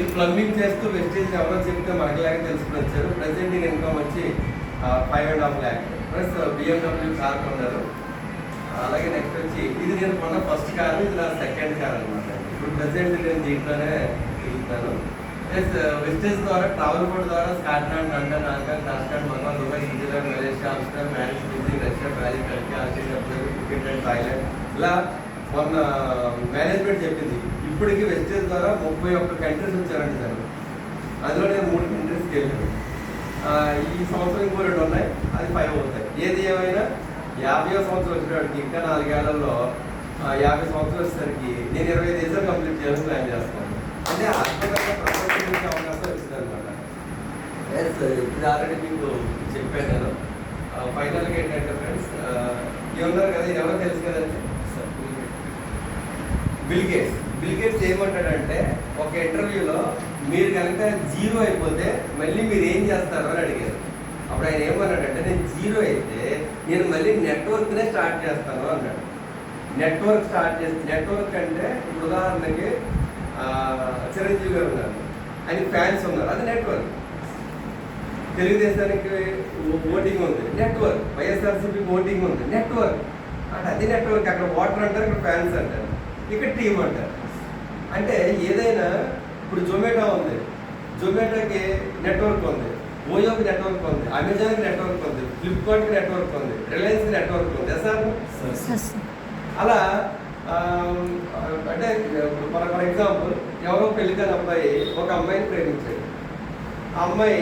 మీరు ప్లంబింగ్ చేస్తూ వెస్టేజ్ ఎవరో చెప్తే మనకి లాగా తెలుసుకుని వచ్చారు. ప్రెసెంట్ ఇన్కమ్ వచ్చి five and half lakh plus BMW car కొన్నారు. అలాగే నెక్స్ట్ వచ్చి ఇది నేను కొన్న ఫస్ట్ కార్ ఇది నా సెకండ్ కార్ అనమాట ఇప్పుడు ప్రజెంట్ నేను దీంట్లోనే తిరుగుతాను. ప్లస్ వెస్టేజ్ ద్వారా ట్రావెల్ బోర్డ్ ద్వారా Scotland London Hong Kong Tashkent మంగళ Dubai Switzerland Malaysia Amsterdam Paris Beijing Russia Brazil Turkey Australia cricket and Thailand ఇలా మొన్న మేనేజ్మెంట్ చెప్పింది. ఇప్పటికి వెస్టేజ్ ద్వారా ముప్పై ఒక్క కంట్రీస్ వచ్చారండి సార్. అందులో నేను మూడు కంట్రీస్కి వెళ్ళాను ఈ సంవత్సరం ఇంకో రెండు ఉన్నాయి. అది ఫైవ్ అవుతాయి. ఏది ఏమైనా యాభై సంవత్సరం వచ్చినప్పటికి ఇంకా నాలుగేళ్ళలో యాభై సంవత్సరాలు వచ్చేసరికి నేను ఇరవై దేశాలు కంప్లీట్ చేయాలని ప్లాన్ చేస్తాను అంటే అద్భుతంగా ప్రపంచం నుంచి అవకాశం ఇస్తుంది అనమాట ఇది ఆల్రెడీ మీకు చెప్పాను నేను. ఫైనల్గా ఏంటంటే ఫ్రెండ్స్ ఏమన్నారు కదా ఇది ఎవరో తెలుసు కదండి? బిల్ బిల్గేట్స్ ఏమంటాడంటే ఒక ఇంటర్వ్యూలో మీరు కనుక జీరో అయిపోతే మళ్ళీ మీరు ఏం చేస్తారు అని అడిగారు. అప్పుడు ఆయన ఏమన్నాడంటే నేను జీరో అయితే నేను మళ్ళీ నెట్వర్క్నే స్టార్ట్ చేస్తాను అన్నాడు. నెట్వర్క్ స్టార్ట్ చేస్తే నెట్వర్క్ అంటే ఇప్పుడు ఉదాహరణకి చిరంజీవి గారు ఉన్నారు. ఆయన ఫ్యాన్స్ ఉన్నారు. అది నెట్వర్క్. తెలుగుదేశానికి ఓటింగ్ ఉంది. నెట్వర్క్. వైఎస్ఆర్సీపీ ఓటింగ్ ఉంది. నెట్వర్క్. అంటే అది నెట్వర్క్. అక్కడ ఓటర్ అంటారు ఇక్కడ ఫ్యాన్స్ అంటారు. ఇక్కడ టీం అంటారు. అంటే ఏదైనా ఇప్పుడు జొమాటో ఉంది. జొమాటోకి నెట్వర్క్ ఉంది. ఓయోకి నెట్వర్క్ ఉంది. అమెజాన్కి నెట్వర్క్ ఉంది. ఫ్లిప్కార్ట్కి నెట్వర్క్ ఉంది. రిలయన్స్కి నెట్వర్క్ ఉంది. సార్ అలా అంటే ఫర్ ఫర్ ఎగ్జాంపుల్ ఎవరో పెళ్ళి కాని అబ్బాయి ఒక అమ్మాయిని ప్రేమించాడు. ఆ అమ్మాయి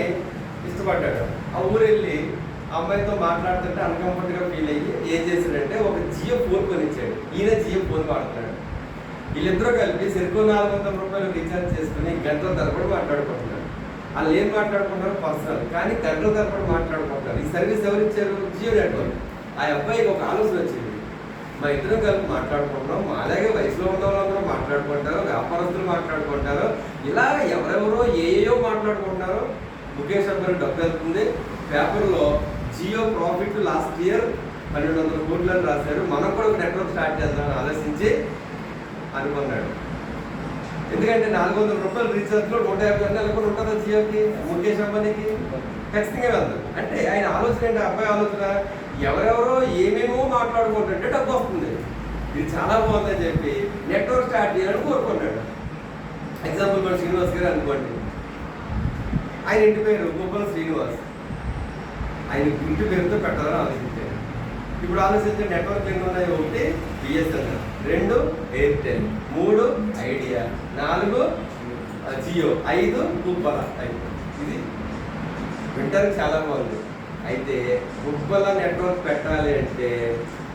ఇష్టపడ్డాడు. ఆ ఊరు వెళ్ళి ఆ అమ్మాయితో మాట్లాడుతుంటే అన్కంఫర్ట్గా ఫీల్ అయ్యి ఏం చేశాడంటే ఒక జియో ఫోన్ కొనిచ్చాడు. ఈయన జియో ఫోన్ వాడుతున్నాడు. వీళ్ళిద్దరూ కలిపి సెరుకు నాలుగు వందల రూపాయలు రీఛార్జ్ చేసుకుని గంటల తరబడి మాట్లాడుకుంటున్నారు. వాళ్ళు ఏం మాట్లాడుకుంటారో పర్సనల్ కానీ గంటల తరబడి మాట్లాడుకుంటారు ఈ సర్వీస్ ఎవరు ఇచ్చారు? జియో నెట్వర్క్. ఆ అబ్బాయికి ఒక ఆలోచన వచ్చింది. మా ఇద్దరం కలిపి మాట్లాడుకుంటున్నాం. మా అలాగే వయసులో ఉన్న వాళ్ళందరూ మాట్లాడుకుంటారు వ్యాపారస్తులు మాట్లాడుకుంటారు. ఇలా ఎవరెవరో ఏయో మాట్లాడుకుంటారో ముఖేష్ అంబానీ డబ్బు వెళ్తుంది. పేపర్లో జియో ప్రాఫిట్ లాస్ట్ ఇయర్ పన్నెండు వందల కోట్లు రాశారు. మనం కూడా ఒక నెట్వర్క్ స్టార్ట్ చేద్దామని ఆలోచించి అనుకున్నాడు ఎందుకంటే నాలుగు వందల రూపాయలు రీఛార్జ్లో నూట యాభై వందలు కూడా ఉంటుందా జియోకి ముఖేష్ అంబానీకి? ఖచ్చితంగా వెళ్తారు. అంటే ఆయన ఆలోచన ఏంటి? అబ్బాయి ఆలోచన ఎవరెవరో ఏమేమో మాట్లాడుకుంటుంటే డబ్బు వస్తుంది. ఇది చాలా బాగుందని చెప్పి నెట్వర్క్ స్టార్ట్ చేయాలని కోరుకున్నాడు. ఎగ్జాంపుల్ మన శ్రీనివాస్ గారు అనుకోండి. ఆయన ఇంటి పేరు గోపాల శ్రీనివాస్. ఆయన ఇంటి పేరుతో పెట్టాలని ఆలోచించారు. ఇప్పుడు ఆలోచించే నెట్వర్క్ ఎన్ని ఉన్నాయి ఒకటి బిఎస్ఎన్ఎల్ రెండు ఎయిర్టెల్ మూడు ఐడియా నాలుగు జియో ఐదు గుబ్బల ఐదు ఇది వింటర్కి చాలా బాగుంది. అయితే గుబ్బల నెట్వర్క్ పెట్టాలి అంటే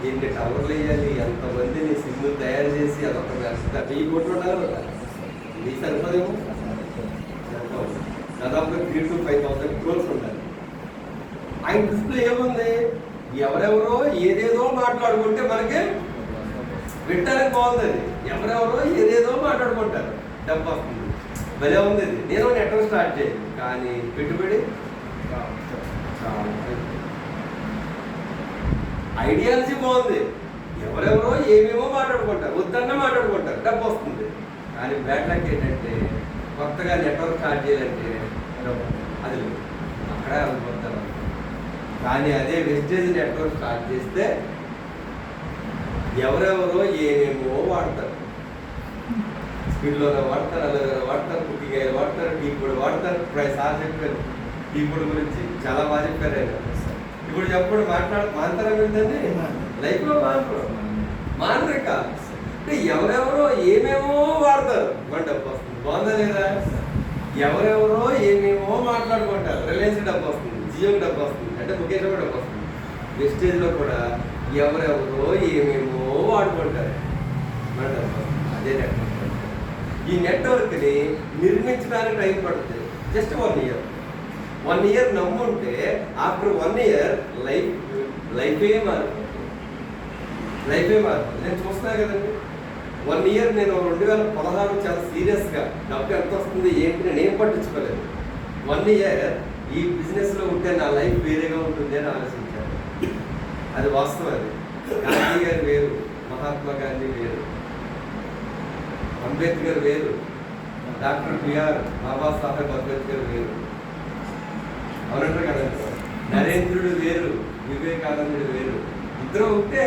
ఎన్ని టవర్లు వేయాలి. ఎంతమందిని సిమ్ తయారు చేసి అదొక వ్యవస్థ. వెయ్యి కోట్లు ఉండాలి మీ సరిపోదేమో? దాదాపుగా three two five thousand crores ఉండాలి. ఆయన డిస్ప్లే ఏముంది? ఎవరెవరో ఏదేదో మాట్లాడుకుంటే మనకి వింటానికి బాగుంది అది. ఎవరెవరో ఏదేదో మాట్లాడుకుంటారు. డబ్బు వస్తుంది. భలే ఉంది అది. నేను నెట్వర్క్ స్టార్ట్ చేయాలి. కానీ పెట్టుబడి? ఐడియాలజీ బాగుంది. ఎవరెవరో ఏమేమో మాట్లాడుకుంటారు. వద్దన్న మాట్లాడుకుంటారు. డబ్బు వస్తుంది. కానీ బ్యాడ్ లక్ ఏంటంటే కొత్తగా నెట్వర్క్ స్టార్ట్ చేయాలంటే అది అక్కడ అక్కడే అనుకుంటారు కానీ అదే వెస్టేజ్ నెట్వర్క్ స్టార్ట్ చేస్తే ఎవరెవరో ఏమేమో వాడతారు. స్పీడ్లోనే వాడతారు అలాగే వాడతారు పుట్టికాయలు వాడతారు టీ పొడి వాడతారు ఇప్పుడు సార్ చెప్పారు. టీ పొడి గురించి చాలా బాగా చెప్పారు ఆయన. ఇప్పుడు చెప్పడం మాట్లాడ మాంతరం ఏంటండి? లైఫ్లో మానరు మానరు అంటే ఎవరెవరో ఏమేమో వాడతారు. మన డబ్బు వస్తుంది. బాగుందా లేదా? ఎవరెవరో ఏమేమో మాట్లాడుకుంటారు. రిలయన్స్ డబ్బు వస్తుంది. జియోకి డబ్బు వస్తుంది. అంటే ముఖేష్ కూడా డబ్బు వస్తుంది. వెస్టేజ్లో కూడా ఎవరెవరో ఏమేమో వాడుకుంటారు. మన డబ్బు అదే నెట్వర్క్ ఈ నెట్వర్క్ని నిర్మించడానికి టైం పడుతుంది. Just one year one year నమ్ముంటే after one year life లైఫే మారిపోతుంది. లైఫే మారిపోతుంది. నేను చూస్తున్నా కదండి. వన్ ఇయర్ నేను రెండు వేల పదహారు చాలా సీరియస్గా డబ్బు ఎంత వస్తుంది ఏంటి నేను ఏం పట్టించుకోలేదు. వన్ ఇయర్ ఈ బిజినెస్లో ఉంటే నా లైఫ్ వేరేగా ఉంటుంది అని ఆలోచించాను. అది వాస్తవం అది గాంధీ గారు వేరు మహాత్మా గాంధీ వేరు అంబేద్కర్ వేరు డాక్టర్ బిఆర్ బాబాసాహెబ్ అంబేద్కర్ వేరు. అవునంటారు కదా? నరేంద్రుడు వేరు వివేకానందుడు వేరు. ఇద్దరు ఉంటే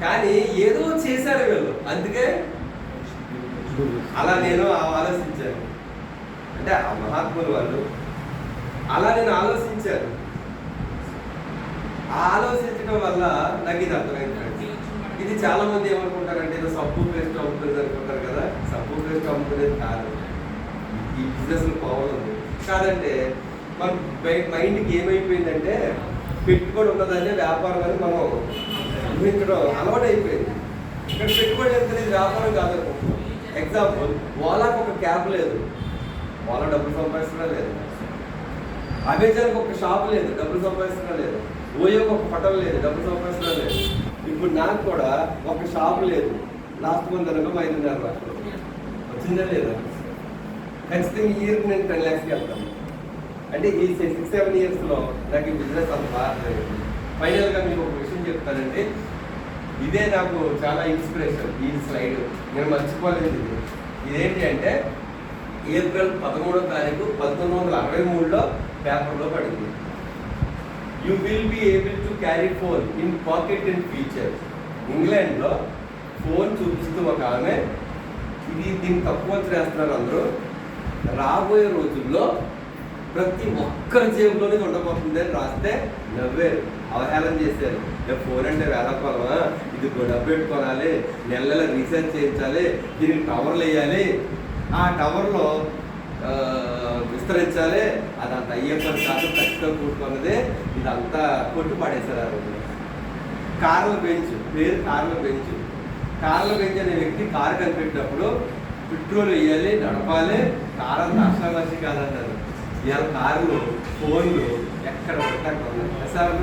కానీ ఏదో చేశారు వీళ్ళు. అందుకే అలా నేను ఆలోచించాను. అంటే ఆ మహాత్ములు వాళ్ళు అలా నేను ఆలోచించాను. ఆలోచించడం వల్ల నాకు ఇది అర్థమైందండి ఇది చాలా మంది ఏమనుకుంటారంటే ఏదో సబ్బు పేస్ట్ అమ్ముతుంది అనుకుంటారు కదా. సబ్బు పేస్ట్ అమ్ముకునేది కాదు. ఈ బిజినెస్ పవర్ ఉంది. కాదంటే మన మైండ్కి ఏమైపోయిందంటే పెట్టుబడి ఉన్నదనే వ్యాపారం అని మనం ఊహించడం అలవాటు అయిపోయింది ఇక్కడ పెట్టుబడి ఎంత ఇది వ్యాపారం కాదనుకుంటున్నాం. ఎగ్జాంపుల్ ఓలాకు ఒక క్యాబ్ లేదు. ఓలా డబ్బులు సంపాదించడం లేదు. అమెజాన్కి ఒక షాప్ లేదు డబ్బులు సంపాదించడం లేదు. ఓయోకి ఒక హోటల్ లేదు డబ్బులు సంపాదించడం లేదు. ఇప్పుడు నాకు కూడా ఒక షాప్ లేదు. లాస్ట్ మంత్ అనగా ఐదున్నర లక్షలు. వచ్చిందా లేదా? ఖచ్చితంగా ఇయర్కి నేను టెన్ ల్యాక్స్కి వెళ్తాను. అంటే ఈ సిక్స్ సెవెన్ ఇయర్స్లో నాకు ఈ బిజినెస్ అంత బాగా ఫైనల్గా మీకు ఒక విషయం చెప్తానంటే ఇదే నాకు చాలా ఇన్స్పిరేషన్ ఈ స్లైడ్ నేను మర్చిపోలేదు ఇది. ఇదేంటి అంటే ఏప్రిల్ పదమూడో తారీఖు పంతొమ్మిది వందల అరవై మూడులో పేపర్లో పడింది. You will be able to carry phone in pocket in future ఇంగ్లాండ్లో ఫోన్ చూపిస్తూ ఒక ఆమె ఇది దీన్ని తక్కువ చేస్తున్నారు అందరూ రాబోయే రోజుల్లో ప్రతి ఒక్కరి జేబులోనే ఉండబోతుంది అని రాస్తే నవ్వారు. అవహేళన చేశారు. ఫోన్ అంటే వేలకోలమా ఇది డబ్బు పెట్టుకోవాలి నెల నెల రీఛార్జ్ చేయించాలి దీనికి టవర్లు వేయాలి ఆ టవర్లో విస్తరించాలి అదంతా అయ్యే పని కాదు ఖచ్చితంగా కూడుకున్నదే ఇదంతా కొట్టు పడేశారు. ఆ రోజు కార్ల బెంచ్ పేరు కార్ల బెంచ్. కార్ల బెంచ్ అనే వ్యక్తి కారు కనిపెట్టినప్పుడు పెట్రోల్ వేయాలి నడపాలి కార్ అంత అక్షరావాసి కాదన్నారు. ఇవాళ కార్లు ఫోన్లు ఎక్కడ పడితే సార్?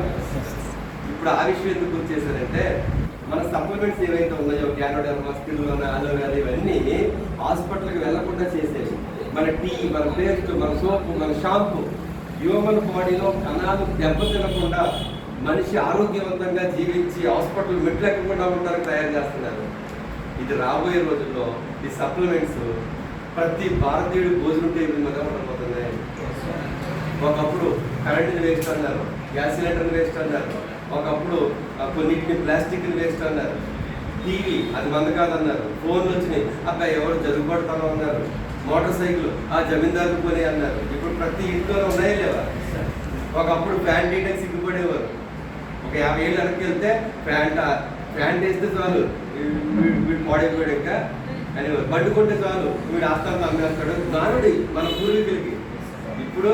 ఇప్పుడు ఆ విషయం ఎందుకు గుర్తు చేశారంటే మన సప్లిమెంట్స్ ఏవైతే ఉన్నాయో క్యానోడర్మా స్కిల్ అలోవేరా ఇవన్నీ హాస్పిటల్కి వెళ్ళకుండా చేసేవి. మన టీ మన పేస్ట్ మన సోపు మన షాంపూ హ్యూమన్ బాడీలో కణాలు దెబ్బతినకుండా మనిషి ఆరోగ్యవంతంగా జీవించి హాస్పిటల్ మెట్లెక్కకుండా ఉండడానికి తయారు చేస్తున్నారు. ఇది రాబోయే రోజుల్లో ఈ సప్లిమెంట్స్ ప్రతి భారతీయుడు భోజనం టేబుల్ మీద ఉండబోతున్నాయి. ఒకప్పుడు కరెంటుని వేస్ట్ అన్నారు గ్యాస్ సిలిండర్ని వేస్ట్ అన్నారు ఒకప్పుడు కొన్నింటిని ప్లాస్టిక్ని వేస్ట్ అన్నారు. టీవీ అది మంద కాదన్నారు ఫోన్లు వచ్చినాయి. అబ్బాయి ఎవరు జరుగుబడతానో అన్నారు. Motorcycle. ఆ జమీందారు కొని అన్నారు. ఇప్పుడు ప్రతి ఇంట్లో ఉన్నాయి లేవా? ఒకప్పుడు ప్యాంట్ తీయడానికి సిగ్గుపడేవారు ఒక యాభై ఏళ్ళు వెనక్కి వెళ్తే ప్యాంట్ ప్యాంట్ వేస్తే చాలు. వీడు మోడైపోయాక ఇంకా అని బండి కొంటే చాలు వీడు ఆస్థానం అమ్మేస్తాడు నానుడి మన పూర్వీకులకి. ఇప్పుడు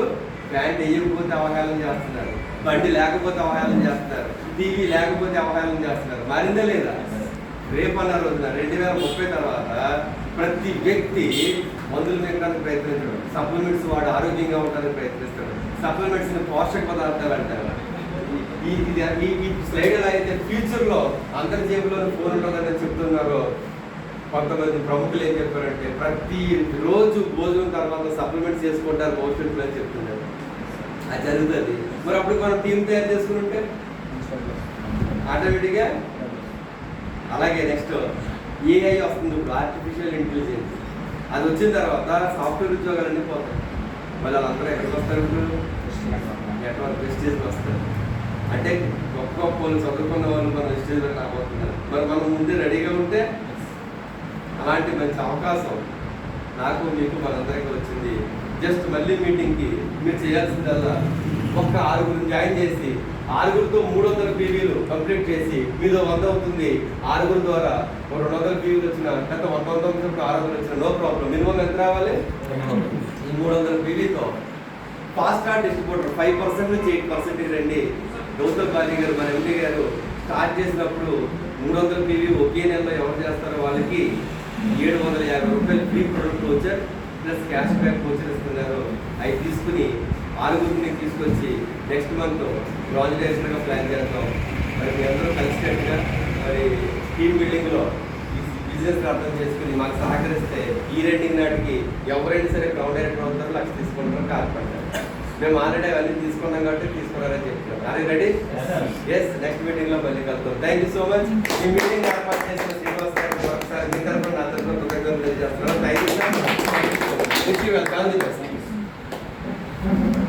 ప్యాంట్ వేయకపోతే అవహేళన చేస్తున్నారు. బండి లేకపోతే అవహేళన చేస్తున్నారు. టీవీ లేకపోతే అవహేళన చేస్తున్నారు. మారిందా లేదా? రేపు అన్న రోజున రెండు వేల ముప్పై తర్వాత ప్రతి వ్యక్తి మందులు మింగడానికి ప్రయత్నించడం సప్లిమెంట్స్ వాడు ఆరోగ్యంగా ఉండడానికి ప్రయత్నిస్తాడు. సప్లిమెంట్స్ పోషక పదార్థాలు అంటారు ఈ స్లైడ్ ఎలా అయితే ఫ్యూచర్లో అందరి జేబులో ఫోన్ ఉంటుందని చెప్తున్నారు కొంతమంది ప్రముఖులు ఏం చెప్పారంటే ప్రతి రోజు భోజనం తర్వాత సప్లిమెంట్స్ చేసుకుంటారు భవిష్యత్తులో అని చెప్తున్నారు. అది జరుగుతుంది. మరి అప్పుడు మనం టీం తయారు చేసుకుని ఉంటే ఆటోమేటిక్గా అలాగే నెక్స్ట్ ఏఐ వస్తుంది ఇప్పుడు ఆర్టిఫిషియల్ ఇంటెలిజెన్స్ అది వచ్చిన తర్వాత సాఫ్ట్వేర్ ఉద్యోగాలు అన్నీ పోతాయి. మళ్ళీ వాళ్ళందరూ ఎక్కడికి వస్తారు ఇప్పుడు? నెట్వర్క్ వెస్టేజ్కి వస్తారు. అంటే గొప్ప గొప్ప వాళ్ళు చదువుకున్న వాళ్ళు మన వెస్టేజ్లో రాబోతున్నారు. మరి మనం ముందే రెడీగా ఉంటే అలాంటి మంచి అవకాశం నాకు మీకు మనందరికీ వచ్చింది. జస్ట్ మళ్ళీ మీటింగ్కి మీరు చేయాల్సిందల్లా ఒక్క ఆరుగురు జాయిన్ చేసి ఆరుగురితో మూడు వందల పీవీలు కంప్లీట్ చేసి మీలో వంద అవుతుంది. ఆరుగురు ద్వారా రెండు వందల పీవీలు వచ్చిన గత వంద వంద వచ్చినప్పుడు ఆరు వందలు వచ్చిన నో ప్రాబ్లం. మినిమం ఎంత రావాలి? ఈ మూడు వందల పీవీతో fast card distributor five percent నుంచి ఎయిట్ పర్సెంట్ రండి. గౌతమ్ బాలి గారు మన ఎంపీ గారు స్టార్ట్ చేసినప్పుడు మూడు వందల పీవీ ఒకే నెలలో ఎవరు చేస్తారో వాళ్ళకి ఏడు వందల యాభై రూపాయలు ఫ్రీ ప్రొడక్ట్ వచ్చారు ప్లస్ క్యాష్ బ్యాక్ వచ్చర్ అవి తీసుకుని ఆరుగురిని తీసుకొచ్చి నెక్స్ట్ మంత్ ప్రాజెక్ట్ ప్లాన్ చేస్తాం మరి మీ అందరూ కలిసినట్టుగా మరి టీమ్ బిల్డింగ్లో బిజినెస్ అర్థం చేసుకుని మాకు సహకరిస్తే ఈ రేటింగ్ నాటికి ఎవరైనా సరే గ్రౌండ్ డైరెక్టర్ అవుతారు లక్ష తీసుకుంటారు కాల్పడతారు మేము ఆల్రెడీ అవన్నీ తీసుకున్నాం కాబట్టి తీసుకున్నారని చెప్తున్నాం. అరే రెడీ ఎస్ నెక్స్ట్ మీటింగ్లో మళ్ళీ కలుద్దాం. థ్యాంక్ యూ సో మచ్ ఈ మీటింగ్ ఏర్పాటు చేసిన శ్రీనివాస్ గారికి ఒకసారి మీ తరఫున నా తరఫున కృతజ్ఞతలు తెలియజేస్తున్నాను thank you wish you well